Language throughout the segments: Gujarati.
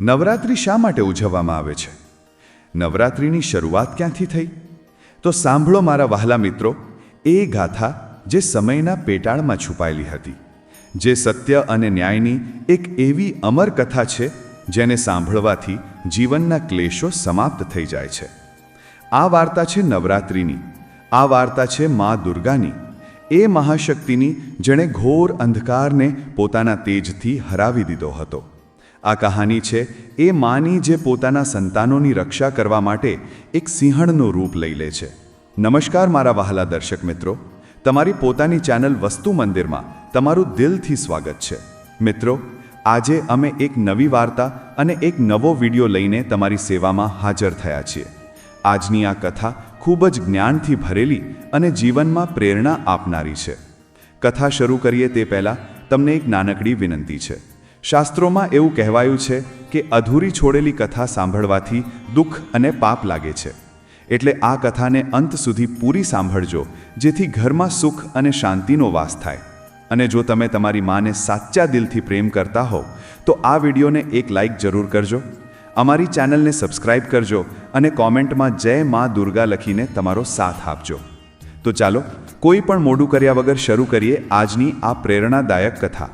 નવરાત્રિ શા માટે ઉજવવામાં આવે છે? નવરાત્રિની શરૂઆત ક્યાંથી થઈ? તો સાંભળો મારા વહાલા મિત્રો, એ ગાથા જે સમયના પેટાળમાં છુપાયેલી હતી, જે સત્ય અને ન્યાયની એક એવી અમર કથા છે, જેને સાંભળવાથી જીવનના ક્લેશો સમાપ્ત થઈ જાય છે. આ વાર્તા છે નવરાત્રિની, આ વાર્તા છે મા દુર્ગાની, એ મહાશક્તિની જેણે ઘોર અંધકારને પોતાના તેજથી હરાવી દીધો હતો. આ કહાની છે, એ માની જે પોતાના સંતાનોની રક્ષા કરવા માટે એક સિંહણનું રૂપ લઈ લે છે. નમસ્કાર મારા વહાલા દર્શક મિત્રો. તમારી પોતાની ચેનલ વસ્તુ મંદિરમાં તમારું દિલથી સ્વાગત છે. મિત્રો, આજે અમે એક નવી વાર્તા અને એક નવો વીડિયો લઈને તમારી સેવામાં હાજર થયા છીએ. આજની આ કથા ખૂબ જ જ્ઞાનથી ભરેલી અને જીવનમાં પ્રેરણા આપનારી છે. કથા શરૂ કરીએ તે પહેલાં તમને એક નાનકડી વિનંતી છે. શાસ્ત્રોમાં એવું કહેવાયું છે કે અધૂરી છોડેલી કથા સાંભળવાથી દુઃખ અને પાપ લાગે છે. એટલે આ કથાને અંત સુધી પૂરી સાંભળજો, જેથી ઘરમાં સુખ અને શાંતિનો વાસ થાય. અને જો તમે તમારી માને સાચા દિલથી પ્રેમ કરતા હો, તો આ વિડીયોને એક લાઈક જરૂર કરજો. અમારી ચેનલને સબસ્ક્રાઇબ કરજો અને કોમેન્ટમાં જય મા દુર્ગા લખીને તમારો સાથ આપજો. તો ચાલો, કોઈ પણ મોડું કર્યા વગર શરૂ કરીએ આજની આ પ્રેરણાદાયક કથા.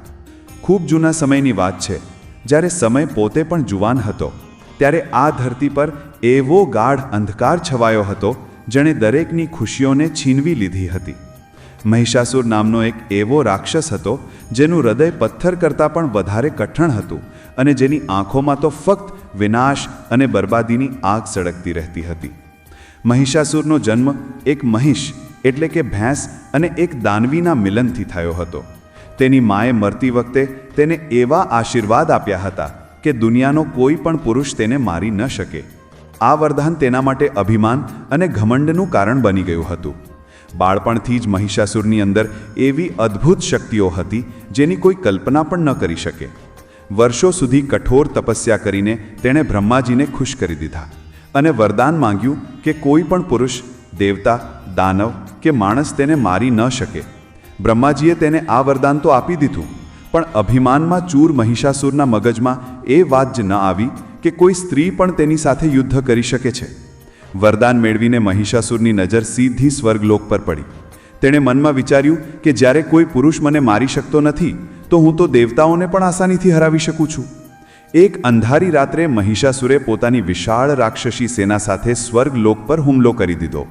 ખૂબ જૂના સમયની વાત છે. જ્યારે સમય પોતે પણ જુવાન હતો, ત્યારે આ ધરતી પર એવો ગાઢ અંધકાર છવાયો હતો, જેણે દરેકની ખુશીઓને છીનવી લીધી હતી. મહિષાસુર નામનો એક એવો રાક્ષસ હતો, જેનું હૃદય પથ્થર કરતાં પણ વધારે કઠણ હતું અને જેની આંખોમાં તો ફક્ત વિનાશ અને બરબાદીની આગ સળગતી રહેતી હતી. મહિષાસુરનો જન્મ એક મહિષ, એટલે કે ભેંસ અને એક દાનવીના મિલનથી થયો હતો. તેની માએ મરતી વખતે તેને એવા આશીર્વાદ આપ્યા હતા કે દુનિયાનો કોઈ પણ પુરુષ તેને મારી ન શકે. આ વરદાન તેના માટે અભિમાન અને ઘમંડનું કારણ બની ગયું હતું. બાળપણથી જ મહિષાસુરની અંદર એવી અદ્ભુત શક્તિઓ હતી જેની કોઈ કલ્પના પણ ન કરી શકે. વર્ષો સુધી કઠોર તપસ્યા કરીને તેણે બ્રહ્માજીને ખુશ કરી દીધા અને વરદાન માંગ્યું કે કોઈ પણ પુરુષ, દેવતા, દાનવ કે માણસ તેને મારી ન શકે. બ્રહ્માજીએ તેને આ વરદાન તો આપી દીધું, પણ અભિમાનમાં ચૂર મહિષાસુરના મગજમાં એ વાત જ ન આવી કે કોઈ સ્ત્રી પણ તેની સાથે યુદ્ધ કરી શકે છે. વરદાન મેળવીને મહિષાસુરની નજર સીધી સ્વર્ગલોક પર પડી. તેણે મનમાં વિચાર્યું કે જ્યારે કોઈ પુરુષ મને મારી શકતો નથી, તો હું તો દેવતાઓને પણ આસાનીથી હરાવી શકું છું. એક અંધારી રાત્રે મહિષાસુરે પોતાની વિશાળ રાક્ષસી સેના સાથે સ્વર્ગલોક પર હુમલો કરી દીધો.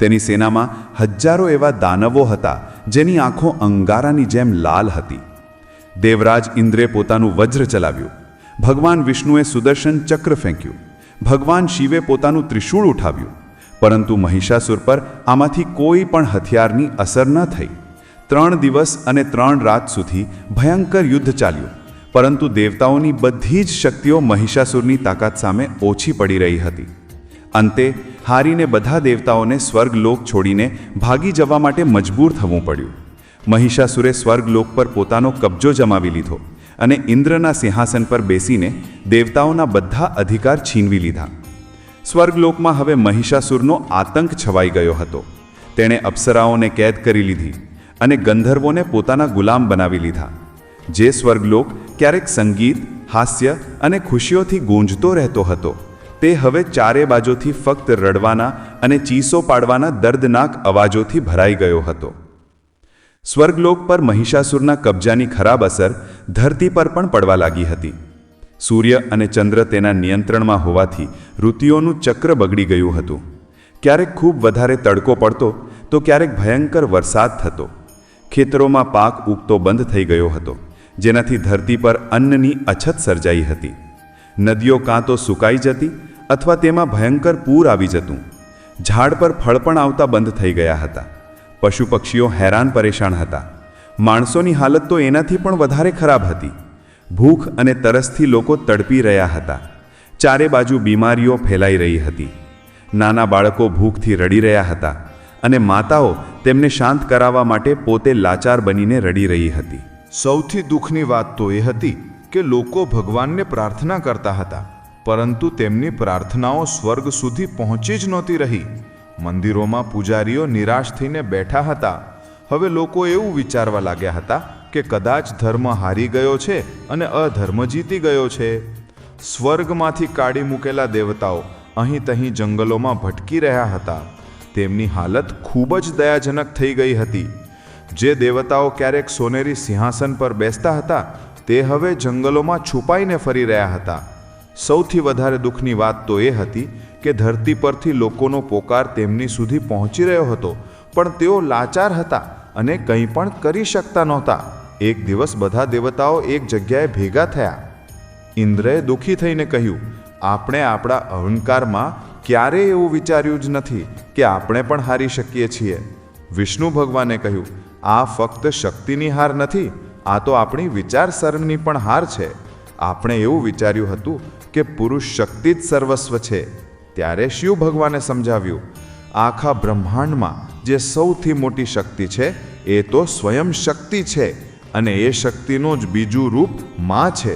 તેની સેનામાં હજારો એવા દાનવો હતા, જેની આંખો અંગારાની જેમ લાલ હતી. દેવરાજ ઇન્દ્રે પોતાનું વજ્ર ચલાવ્યું. ભગવાન વિષ્ણુએ સુદર્શન ચક્ર ફેંક્યું. ભગવાન શિવે પોતાનું ત્રિશૂળ ઉઠાવ્યું. પરંતુ મહિષાસુર પર આમાંથી કોઈ પણ હથિયારની અસર ન થઈ. ત્રણ દિવસ અને ત્રણ રાત સુધી ભયંકર યુદ્ધ ચાલ્યું. પરંતુ દેવતાઓની બધી જ શક્તિઓ મહિષાસુરની તાકાત સામે ઓછી પડી રહી હતી. અંતે હારીને બધા દેવતાઓને સ્વર્ગલોક છોડીને ભાગી જવા માટે મજબૂર થવું પડ્યું. મહિષાસુરે સ્વર્ગલોક પર પોતાનો કબજો જમાવી લીધો અને ઇન્દ્રના સિંહાસન પર બેસીને દેવતાઓના બધા અધિકાર છીનવી લીધા. સ્વર્ગલોકમાં હવે મહિષાસુરનો આતંક છવાઈ ગયો હતો. તેણે અપ્સરાઓને કેદ કરી લીધી અને ગંધર્વોને પોતાના ગુલામ બનાવી લીધા. જે સ્વર્ગલોક ક્યારેક સંગીત, હાસ્ય અને ખુશીઓથી ગૂંજતો રહેતો હતો. તે હવે ચારે બાજુથી ફક્ત રડવાના અને ચીસો પાડવાના દર્દનાક અવાજોથી ભરાઈ ગયો હતો. સ્વર્ગલોક પર મહિષાસુરના કબજાની ખરાબ અસર ધરતી પર પણ પડવા લાગી હતી. સૂર્ય અને ચંદ્ર તેના નિયંત્રણમાં હોવાથી ઋતુઓનું ચક્ર બગડી ગયું હતું. ક્યારેક ખૂબ વધારે તડકો પડતો તો ક્યારેક ભયંકર વરસાદ થતો. ખેતરોમાં પાક ઉગતો બંધ થઈ ગયો હતો, જેનાથી ધરતી પર અન્નની અછત સર્જાઈ હતી. નદીઓ કાં તો સુકાઈ જતી અથવા તેમાં ભયંકર પૂર આવી જતું. ઝાડ પર ફળ પણ આવતા બંધ થઈ ગયા હતા. પશુ પક્ષીઓ હેરાન પરેશાન હતા. માણસોની હાલત તો એનાથી પણ વધારે ખરાબ હતી. ભૂખ અને તરસથી લોકો તડપી રહ્યા હતા. ચારે બાજુ બીમારીઓ ફેલાઈ રહી હતી. નાના બાળકો ભૂખથી રડી રહ્યા હતા અને માતાઓ તેમને શાંત કરાવવા માટે પોતે લાચાર બનીને રડી રહી હતી. સૌથી દુઃખની વાત તો એ હતી કે લોકો ભગવાનને પ્રાર્થના કરતા હતા. પરંતુ તેમની પ્રાર્થનાઓ સ્વર્ગ સુધી પહોંચી જ નહોતી રહી. મંદિરોમાં પૂજારીઓ નિરાશ થઈને બેઠા હતા. હવે લોકો એવું વિચારવા લાગ્યા હતા કે કદાચ ધર્મ હારી ગયો છે અને અધર્મ જીતી ગયો છે. સ્વર્ગમાંથી કાઢી મૂકેલા દેવતાઓ અહીં તહીં જંગલોમાં ભટકી રહ્યા હતા. તેમની હાલત ખૂબ જ દયાજનક થઈ ગઈ હતી. જે દેવતાઓ ક્યારેક સોનેરી સિંહાસન પર બેસતા હતા, તે હવે જંગલોમાં છુપાઈને ફરી રહ્યા હતા. સૌથી વધારે દુઃખની વાત તો એ હતી કે ધરતી પરથી લોકોનો પોકાર તેમની સુધી પહોંચી રહ્યો હતો, પણ તેઓ લાચાર હતા અને કંઈ પણ કરી શકતા નહોતા. એક દિવસ બધા દેવતાઓ એક જગ્યાએ ભેગા થયા. ઇન્દ્રએ દુઃખી થઈને કહ્યું, આપણે આપણા અહંકારમાં ક્યારેય એવું વિચાર્યું જ નથી કે આપણે પણ હારી શકીએ છીએ. વિષ્ણુ ભગવાને કહ્યું, આ ફક્ત શક્તિની હાર નથી, આ તો આપણી વિચારસરણી પણ હાર છે. આપણે એવું વિચાર્યું હતું કે પુરુષ શક્તિ જ સર્વસ્વ છે, ત્યારે શિવ ભગવાને સમજાવ્યું, આખા બ્રહ્માંડમાં જે સૌથી મોટી શક્તિ છે, એ તો સ્વયં શક્તિ છે અને એ શક્તિનું જ બીજું રૂપમાં છે.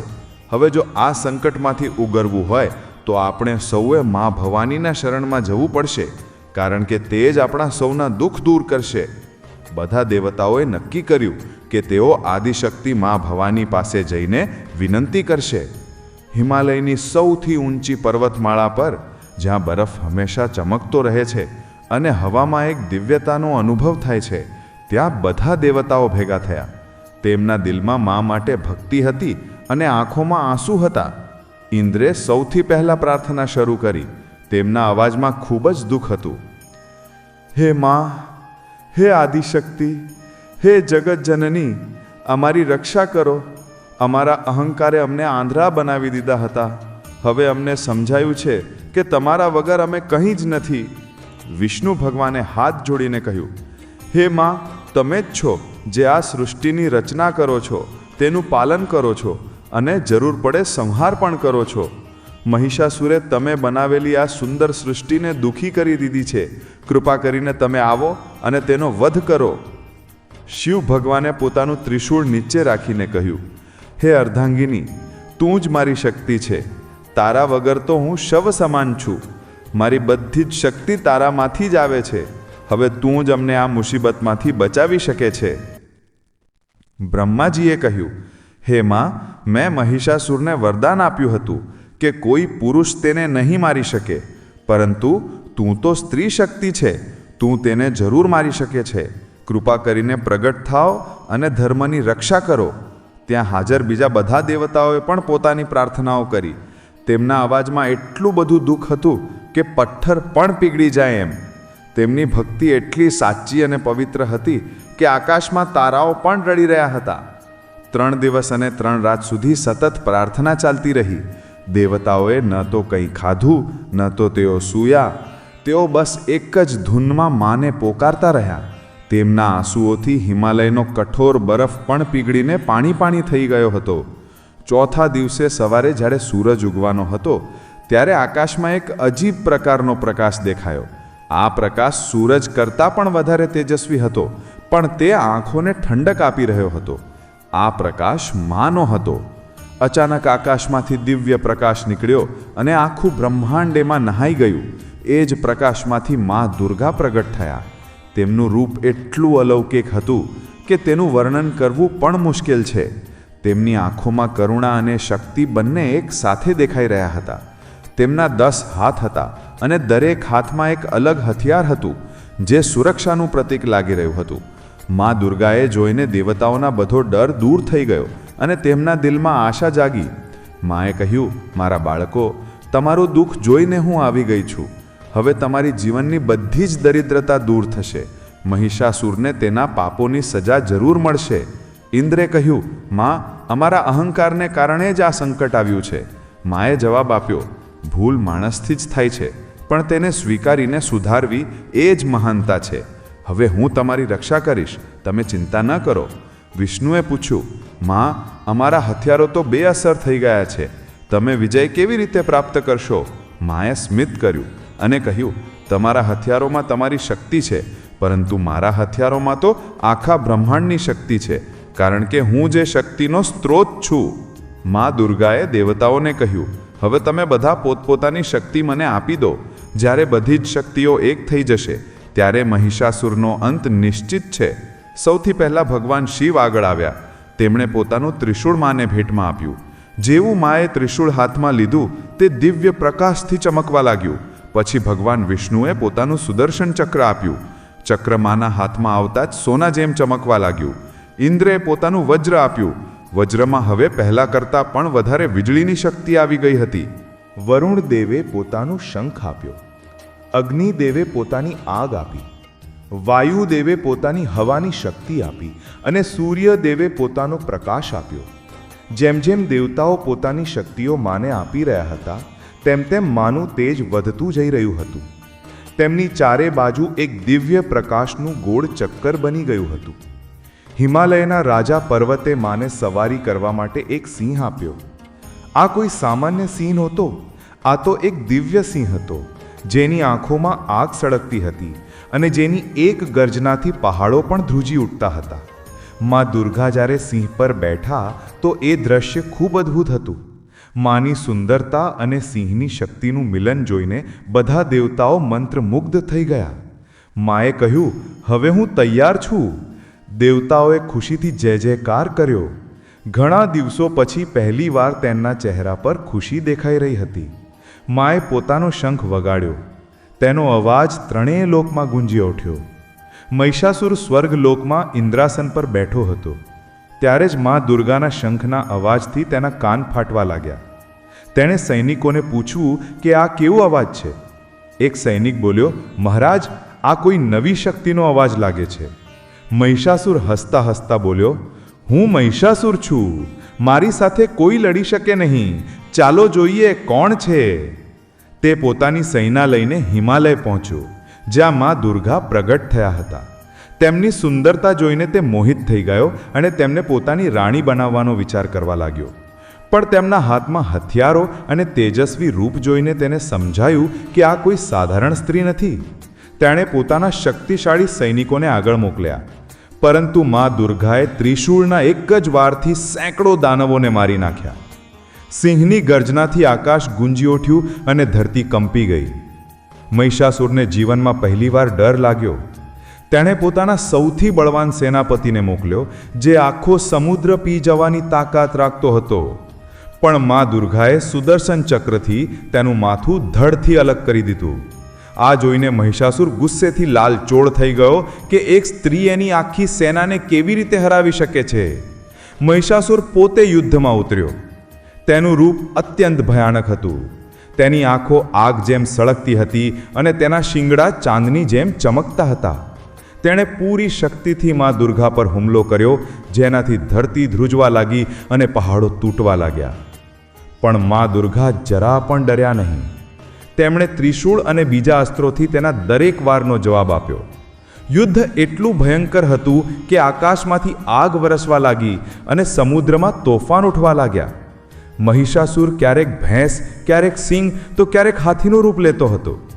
હવે જો આ સંકટમાંથી ઉગરવું હોય, તો આપણે સૌએ મા ભવાનીના શરણમાં જવું પડશે, કારણ કે તે જ આપણા સૌના દુઃખ દૂર કરશે. બધા દેવતાઓએ નક્કી કર્યું કે તેઓ આદિશક્તિ મા ભવાની પાસે જઈને વિનંતી કરશે. હિમાલયની સૌથી ઊંચી પર્વતમાળા પર, જ્યાં બરફ હંમેશા ચમકતો રહે છે અને હવામાં એક દિવ્યતાનો અનુભવ થાય છે, ત્યાં બધા દેવતાઓ ભેગા થયા. તેમના દિલમાં મા માટે ભક્તિ હતી અને આંખોમાં આંસુ હતા. ઇન્દ્રે સૌથી પહેલાં પ્રાર્થના શરૂ કરી. તેમના અવાજમાં ખૂબ જ દુઃખ હતું. હે મા, હે આદિશક્તિ, હે જગતજનની અમારી રક્ષા કરો. અમારા અહંકારે અમને આંધળા બનાવી દીધા હતા. હવે અમને સમજાયું છે કે તમારા વગર અમે કંઈ જ નથી. વિષ્ણુ ભગવાને હાથ જોડીને કહ્યું, હે માં, તમે જ છો જે આ સૃષ્ટિની રચના કરો છો, તેનું પાલન કરો છો અને જરૂર પડે સંહાર પણ કરો છો. મહિષાસુરે તમે બનાવેલી આ સુંદર સૃષ્ટિને દુઃખી કરી દીધી છે. કૃપા કરીને તમે આવો અને તેનો વધ કરો. શિવ ભગવાને પોતાનું ત્રિશૂળ નીચે રાખીને કહ્યું હે અર્ધાંગિની, તું જ મારી શક્તિ છે. તારા વગર તો હું શવ સમાન છું. મારી બધી જ શક્તિ તારામાંથી જ આવે છે. હવે તું જ અમને આ મુસીબતમાંથી બચાવી શકે છે. બ્રહ્માજીએ કહ્યું, હે માં, મેં મહિષાસુરને વરદાન આપ્યું હતું કે કોઈ પુરુષ તેને નહીં મારી શકે. પરંતુ તું તો સ્ત્રી શક્તિ છે. તું તેને જરૂર મારી શકે છે. કૃપા કરીને પ્રગટ થાવ અને ધર્મની રક્ષા કરો. ત્યાં હાજર બીજા બધા દેવતાઓએ પણ પોતાની પ્રાર્થનાઓ કરી. તેમના અવાજમાં એટલું બધું દુઃખ હતું કે પથ્થર પણ પીગળી જાય એમ. તેમની ભક્તિ એટલી સાચી અને પવિત્ર હતી કે આકાશમાં તારાઓ પણ રડી રહ્યા હતા. ત્રણ દિવસ અને ત્રણ રાત સુધી સતત પ્રાર્થના ચાલતી રહી. દેવતાઓએ ન તો કંઈ ખાધું, ન તો તેઓ સૂયા. તેઓ બસ એક જ ધૂનમાં માને પોકારતા રહ્યા. તેમના આંસુઓથી હિમાલયનો કઠોર બરફ પણ પીગળીને પાણી પાણી થઈ ગયો હતો. ચોથા દિવસે સવારે જ્યારે સૂરજ ઉગવાનો હતો, ત્યારે આકાશમાં એક અજીબ પ્રકારનો પ્રકાશ દેખાયો. આ પ્રકાશ સૂરજ કરતાં પણ વધારે તેજસ્વી હતો, પણ તે આંખોને ઠંડક આપી રહ્યો હતો. આ પ્રકાશ માનો હતો. અચાનક આકાશમાંથી દિવ્ય પ્રકાશ નીકળ્યો અને આખું બ્રહ્માંડ એમાં નહાઈ ગયું. એ જ પ્રકાશમાંથી મા દુર્ગા પ્રગટ થયા. તેમનું રૂપ એટલું અલૌકિક હતું કે તેનું વર્ણન કરવું પણ મુશ્કેલ છે. તેમની આંખોમાં કરુણા અને શક્તિ બંને એક સાથે દેખાઈ રહ્યા હતા. તેમના દસ હાથ હતા અને દરેક હાથમાં એક અલગ હથિયાર હતું, જે સુરક્ષાનું પ્રતીક લાગી રહ્યું હતું. મા દુર્ગાએ જોઈને દેવતાઓના બધો ડર દૂર થઈ ગયો અને તેમના દિલમાં આશા જાગી. માએ કહ્યું, મારા બાળકો, તમારું દુઃખ જોઈને હું આવી ગઈ છું. હવે તમારી જીવનની બધી જ દરિદ્રતા દૂર થશે. મહિષાસુરને તેના પાપોની સજા જરૂર મળશે. ઇન્દ્રે કહ્યું, માં, અમારા અહંકારને કારણે જ આ સંકટ આવ્યું છે. માએ જવાબ આપ્યો, ભૂલ માણસથી જ થાય છે, પણ તેને સ્વીકારીને સુધારવી એ જ મહાનતા છે. હવે હું તમારી રક્ષા કરીશ, તમે ચિંતા ન કરો. વિષ્ણુએ પૂછ્યું, માં, અમારા હથિયારો તો બેઅસર થઈ ગયા છે, તમે વિજય કેવી રીતે પ્રાપ્ત કરશો? માએ સ્મિત કર્યું અને કહ્યું, તમારા હથિયારોમાં તમારી શક્તિ છે, પરંતુ મારા હથિયારોમાં તો આખા બ્રહ્માંડની શક્તિ છે, કારણ કે હું જે શક્તિનો સ્ત્રોત છું. મા દુર્ગાએ દેવતાઓને કહ્યું, હવે તમે બધા પોતપોતાની શક્તિ મને આપી દો. જ્યારે બધી જ શક્તિઓ એક થઈ જશે, ત્યારે મહિષાસુરનો અંત નિશ્ચિત છે. સૌથી પહેલાં ભગવાન શિવ આગળ આવ્યા. તેમણે પોતાનું ત્રિશૂળ માને ભેટમાં આપ્યું. જેવું માએ ત્રિશૂળ હાથમાં લીધું, તે દિવ્ય પ્રકાશથી ચમકવા લાગ્યું. પછી ભગવાન વિષ્ણુએ પોતાનું સુદર્શન ચક્ર આપ્યું. ચક્ર માના હાથમાં આવતા જ સોના જેમ ચમકવા લાગ્યું. ઇન્દ્રએ પોતાનું વજ્ર આપ્યું. વજ્રમાં હવે પહેલા કરતાં પણ વધારે વીજળીની શક્તિ આવી ગઈ હતી. વરુણ દેવે પોતાનું શંખ આપ્યો. અગ્નિદેવે પોતાની આગ આપી. વાયુદેવે પોતાની હવાની શક્તિ આપી અને સૂર્યદેવે પોતાનો પ્રકાશ આપ્યો. જેમ જેમ દેવતાઓ પોતાની શક્તિઓ માને આપી રહ્યા હતા તેમ તેમ માનું તેજ વધતું જઈ રહ્યું હતું. તેમની ચારે બાજુ એક દિવ્ય પ્રકાશનું ગોળ ચક્કર બની ગયું હતું. હિમાલયના રાજા પર્વતે માને સવારી કરવા માટે એક સિંહ આપ્યો. આ કોઈ સામાન્ય સિંહ નહોતો, આ તો એક દિવ્ય સિંહ હતો, જેની આંખોમાં આગ સળગતી હતી અને જેની એક ગર્જનાથી પહાડો પણ ધ્રુજી ઉઠતા હતા. માં દુર્ગા જ્યારે સિંહ પર બેઠા તો એ દ્રશ્ય ખૂબ અદ્ભુત હતું. માની સુંદરતા અને સિંહની શક્તિનું મિલન જોઈને બધા દેવતાઓ મંત્રમુગ્ધ થઈ ગયા. માએ કહ્યું, હવે હું તૈયાર છું. દેવતાઓએ ખુશીથી જય જયકાર કર્યો. ઘણા દિવસો પછી પહેલીવાર તેમના ચહેરા પર ખુશી દેખાઈ રહી હતી. માએ પોતાનો શંખ વગાડ્યો. તેનો અવાજ ત્રણેય લોકમાં ગુંજી ઉઠ્યો. મહિષાસુર સ્વર્ગ લોકમાં ઇન્દ્રાસન પર બેઠો હતો. ત્યારે જ મા દુર્ગાના શંખના અવાજથી તેના કાન ફાટવા લાગ્યા. તેણે સૈનિકોને પૂછવું કે આ કેવો અવાજ છે? એક સૈનિક બોલ્યો, મહારાજ, આ કોઈ નવી શક્તિનો અવાજ લાગે છે. મહિષાસુર હસતા હસતા બોલ્યો, હું મહિષાસુર છું. મારી સાથે કોઈ લડી શકે નહીં. ચાલો જોઈએ કોણ છે. તે પોતાની સૈના લઈને હિમાલય પહોંચ્યો, જ્યાં મા દુર્ગા પ્રગટ થયા હતા. તેમની સુંદરતા જોઈને તે મોહિત થઈ ગયો અને તેમને પોતાની રાણી બનાવવાનો વિચાર કરવા લાગ્યો. પણ તેમના હાથમાં હથિયારો અને તેજસ્વી રૂપ જોઈને તેને સમજાયું કે આ કોઈ સાધારણ સ્ત્રી નથી. તેણે પોતાના શક્તિશાળી સૈનિકોને આગળ મોકલ્યા. પરંતુ મા દુર્ગાએ ત્રિશૂળના એક જ વારથી સેંકડો દાનવોને મારી નાખ્યા. સિંહની ગર્જનાથી આકાશ ગુંજી ઉઠ્યું અને ધરતી કંપી ગઈ. મહિષાસુરને જીવનમાં પહેલીવાર ડર લાગ્યો. તેણે પોતાના સૌથી બળવાન સેનાપતિને મોકલ્યો, જે આખો સમુદ્ર પી જવાની તાકાત રાખતો હતો. પણ મા દુર્ગાએ સુદર્શન ચક્રથી તેનું માથું ધડથી અલગ કરી દીધું. આ જોઈને મહિષાસુર ગુસ્સેથી લાલચોળ થઈ ગયો કે એક સ્ત્રી એની આખી સેનાને કેવી રીતે હરાવી શકે છે. મહિષાસુર પોતે યુદ્ધમાં ઉતર્યો. તેનું રૂપ અત્યંત ભયાનક હતું. તેની આંખો આગ જેમ સળગતી હતી અને તેના શિંગડા ચાંદની જેમ ચમકતા હતા. તેણે પૂરી શક્તિથી મા દુર્ગા પર હુમલો કર્યો, જેનાથી ધરતી ધ્રુજવા લાગી અને પહાડો તૂટવા લાગ્યા. પણ મા દુર્ગા જરા પણ ડર્યા નહીં. તેમણે ત્રિશૂળ અને બીજા અસ્ત્રોથી તેના દરેક વારનો જવાબ આપ્યો. યુદ્ધ એટલું ભયંકર હતું કે આકાશમાંથી આગ વરસવા લાગી અને સમુદ્રમાં તોફાન ઉઠવા લાગ્યા. મહિષાસુર ક્યારેક ભેંસ, ક્યારેક સિંહ તો ક્યારેક હાથીનું રૂપ લેતો હતો.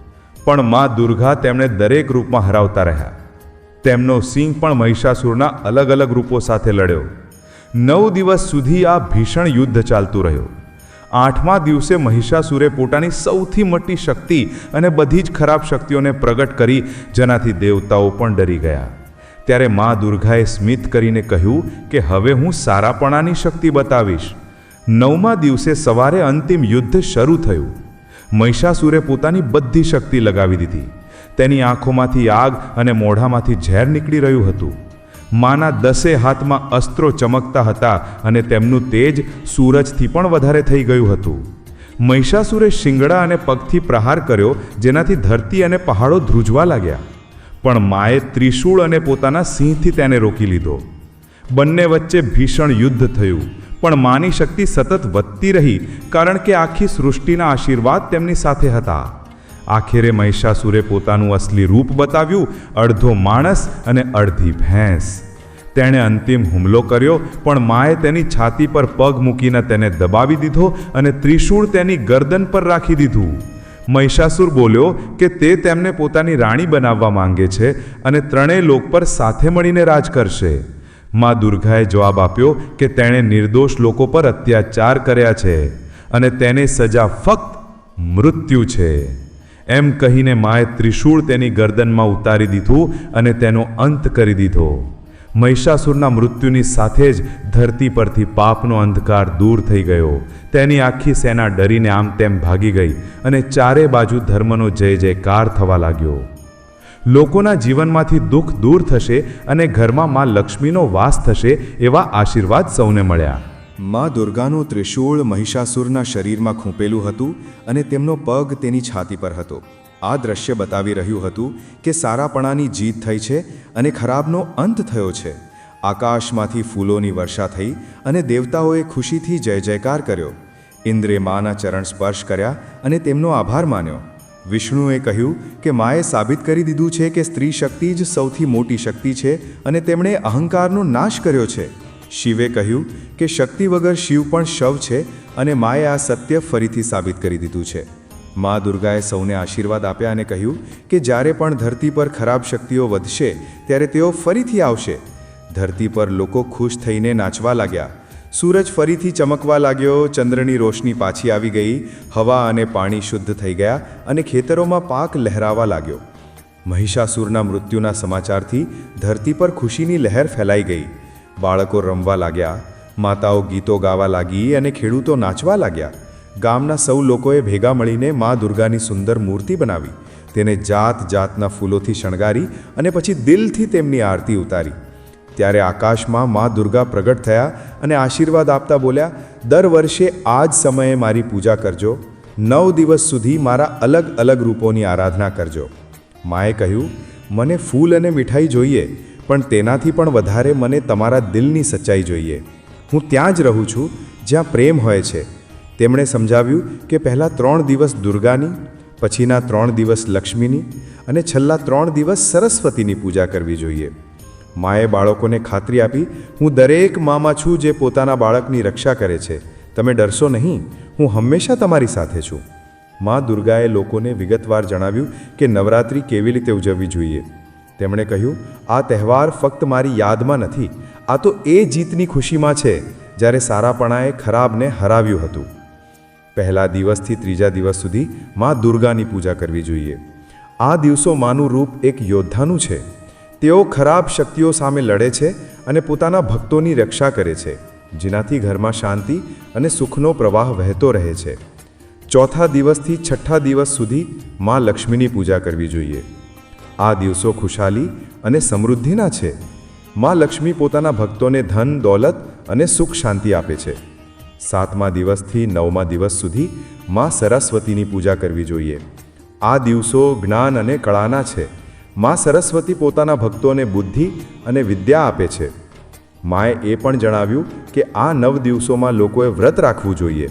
પણ મા દુર્ગા તેમણે દરેક રૂપમાં હરાવતા રહ્યા. તેમનો સિંહ પણ મહિષાસુરના અલગ અલગ રૂપો સાથે લડ્યો. નવ દિવસ સુધી આ ભીષણ યુદ્ધ ચાલતું રહ્યું. આઠમા દિવસે મહિષાસુરે પોતાની સૌથી મોટી શક્તિ અને બધી જ ખરાબ શક્તિઓને પ્રગટ કરી જેનાથી દેવતાઓ પણ ડરી ગયા. ત્યારે મા દુર્ગાએ સ્મિત કરીને કહ્યું કે હવે હું સારાપણાની શક્તિ બતાવીશ. નવમા દિવસે સવારે અંતિમ યુદ્ધ શરૂ થયું. મહિષાસુરે પોતાની બધી શક્તિ લગાવી દીધી. તેની આંખોમાંથી આગ અને મોઢામાંથી ઝેર નીકળી રહ્યું હતું. માના દસે હાથમાં અસ્ત્રો ચમકતા હતા અને તેમનું તેજ સૂરજથી પણ વધારે થઈ ગયું હતું. મહિષાસુરે શિંગડા અને પગથી પ્રહાર કર્યો, જેનાથી ધરતી અને પહાડો ધ્રુજવા લાગ્યા. પણ માએ ત્રિશૂળ અને પોતાના સિંહથી તેને રોકી લીધો. બંને વચ્ચે ભીષણ યુદ્ધ થયું, પણ માની શક્તિ સતત વધતી રહી, કારણ કે આખી સૃષ્ટિના આશીર્વાદ તેમની સાથે હતા. આખરે મહિષાસુરે પોતાનું અસલી રૂપ બતાવ્યું, અડધો માણસ અને અડધી ભેંસ. તેણે અંતિમ હુમલો કર્યો, પણ માએ તેની છાતી પર પગ મૂકીને તેને દબાવી દીધો અને ત્રિશૂળ તેની ગરદન પર રાખી દીધું. મહિષાસુર બોલ્યો કે તે તેમને પોતાની રાણી બનાવવા માંગે છે અને ત્રણેય લોક પર સાથે મળીને રાજ કરશે. મા દુર્ગાએ જવાબ આપ્યો કે તેણે નિર્દોષ લોકો પર અત્યાચાર કર્યા છે અને તેને સજા ફક્ત મૃત્યુ છે. એમ કહીને માએ ત્રિશૂળ તેની ગરદનમાં ઉતારી દીધું અને તેનો અંત કરી દીધો. મહિષાસુરના મૃત્યુની સાથે જ ધરતી પરથી પાપનો અંધકાર દૂર થઈ ગયો. તેની આખી સેના ડરીને આમ તેમ ભાગી ગઈ અને ચારે બાજુ ધર્મનો જય જયકાર થવા લાગ્યો. લોકોના જીવનમાંથી દુઃખ દૂર થશે અને ઘરમાં મા લક્ષ્મીનો વાસ થશે એવા આશીર્વાદ સૌને મળ્યા. માં દુર્ગાનું ત્રિશૂળ મહિષાસુરના શરીરમાં ખૂંપેલું હતું અને તેમનો પગ તેની છાતી પર હતો. આ દ્રશ્ય બતાવી રહ્યું હતું કે સારાપણાની જીત થઈ છે અને ખરાબનો અંત થયો છે. આકાશમાંથી ફૂલોની વર્ષા થઈ અને દેવતાઓએ ખુશીથી જય જયકાર કર્યો. ઇન્દ્રે માના ચરણ સ્પર્શ કર્યા અને તેમનો આભાર માન્યો. વિષ્ણુએ કહ્યું કે માએ સાબિત કરી દીધું છે કે સ્ત્રી શક્તિ જ સૌથી મોટી શક્તિ છે અને તેમણે અહંકારનો નાશ કર્યો છે. શિવે કહ્યું કે શક્તિ વગર શિવ પણ શવ છે અને માએ આ સત્ય ફરીથી સાબિત કરી દીધું છે. મા દુર્ગાએ સૌને આશીર્વાદ આપ્યા અને કહ્યું કે જ્યારે પણ ધરતી પર ખરાબ શક્તિઓ વધશે, ત્યારે તેઓ ફરીથી આવશે. ધરતી પર લોકો ખુશ થઈને નાચવા લાગ્યા. સૂરજ ફરીથી ચમકવા લાગ્યો, ચંદ્રની રોશની પાછી આવી ગઈ, હવા અને પાણી શુદ્ધ થઈ ગયા અને ખેતરોમાં પાક લહેરાવા લાગ્યો. મહિષાસુરના મૃત્યુના સમાચારથી ધરતી પર ખુશીની લહેર ફેલાઈ ગઈ. બાળકો રમવા લાગ્યા, માતાઓ ગીતો ગાવા લાગી અને ખેડૂતો નાચવા લાગ્યા. ગામના સૌ લોકોએ ભેગા મળીને મા દુર્ગાની સુંદર મૂર્તિ બનાવી. તેને જાત જાતના ફૂલોથી શણગારી અને પછી દિલથી તેમની આરતી ઉતારી. ત્યારે આકાશમાં મા દુર્ગા પ્રગટ થયા અને આશીર્વાદ આપતા બોલ્યા, દર વર્ષે આ જ સમયે મારી પૂજા કરજો. નવ દિવસ સુધી મારા અલગ અલગ રૂપોની આરાધના કરજો. માએ કહ્યું, મને ફૂલ અને મીઠાઈ જોઈએ. પણ તેનાથી પણ વધારે મને તમારા દિલની સચ્ચાઈ જોઈએ. હું ત્યાં જ રહું છું, જ્યાં પ્રેમ હોય છે. તેમણે સમજાવ્યું કે પહેલાં ત્રણ દિવસ દુર્ગાની, પછીના ત્રણ દિવસ લક્ષ્મીની અને છેલ્લા ત્રણ દિવસ સરસ્વતીની પૂજા કરવી જોઈએ. માએ બાળકોને ખાતરી આપી, હું દરેક મામાં છું જે પોતાના બાળકની રક્ષા કરે છે. તમે ડરશો નહીં, હું હંમેશા તમારી સાથે છું. મા દુર્ગાએ લોકોને વિગતવાર જણાવ્યું કે નવરાત્રિ કેવી રીતે ઉજવવી જોઈએ. તેમણે કહ્યું, આ તહેવાર ફક્ત મારી યાદમાં નથી, આ તો એ જીતની ખુશીમાં છે, જ્યારે સારાપણાએ ખરાબને હરાવ્યું હતું. પહેલા દિવસથી ત્રીજા દિવસ સુધી મા દુર્ગાની પૂજા કરવી જોઈએ. આ દિવસો માનું રૂપ એક યોદ્ધાનું છે. તેઓ ખરાબ શક્તિઓ સામે લડે છે અને પોતાના ભક્તોની રક્ષા કરે છે, જેનાથી ઘરમાં શાંતિ અને સુખનો પ્રવાહ વહેતો રહે છે. ચોથા દિવસથી છઠ્ઠા દિવસ સુધી મા લક્ષ્મીની પૂજા કરવી જોઈએ. આ દિવસો ખુશાલી અને સમૃદ્ધિના છે. મા લક્ષ્મી પોતાના ભક્તોને ધન, દોલત અને સુખ શાંતિ આપે છે. સાતમા દિવસથી નવમા દિવસ સુધી મા સરસ્વતીની પૂજા કરવી જોઈએ. આ દિવસો જ્ઞાન અને કળાના છે. મા સરસ્વતી પોતાના ભક્તોને બુદ્ધિ અને વિદ્યા આપે છે. માએ એ પણ જણાવ્યું કે આ નવ દિવસોમાં લોકોએ વ્રત રાખવું જોઈએ.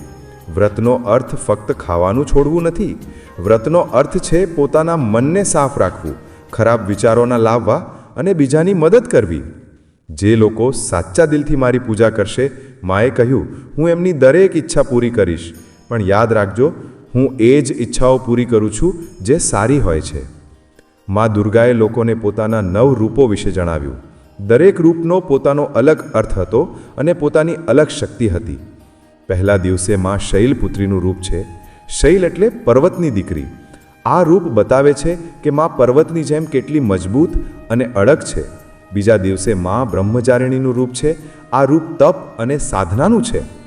વ્રતનો અર્થ ફક્ત ખાવાનું છોડવું નથી. વ્રતનો અર્થ છે પોતાના મનને સાફ રાખવું. ખરાબ વિચારોના લાવવા અને બીજાની મદદ કરવી. જે લોકો સાચા દિલથી મારી પૂજા કરશે, માએ કહ્યું, હું એમની દરેક ઈચ્છા પૂરી કરીશ. પણ યાદ રાખજો, હું એ જ ઈચ્છાઓ પૂરી કરું છું જે સારી હોય છે. મા દુર્ગાએ લોકોને પોતાના નવ રૂપો વિશે જણાવ્યું. દરેક રૂપનો પોતાનો અલગ અર્થ હતો અને પોતાની અલગ શક્તિ હતી. પહેલા દિવસે મા શૈલપુત્રીનું રૂપ છે. શૈલ એટલે પર્વતની દીકરી. આ રૂપ બતાવે છે કે મા પર્વતની જેમ કેટલી મજબૂત અને અડગ છે. બીજા દિવસે મા બ્રહ્મચારિણીનું રૂપ છે. આ રૂપ તપ અને સાધનાનું છે.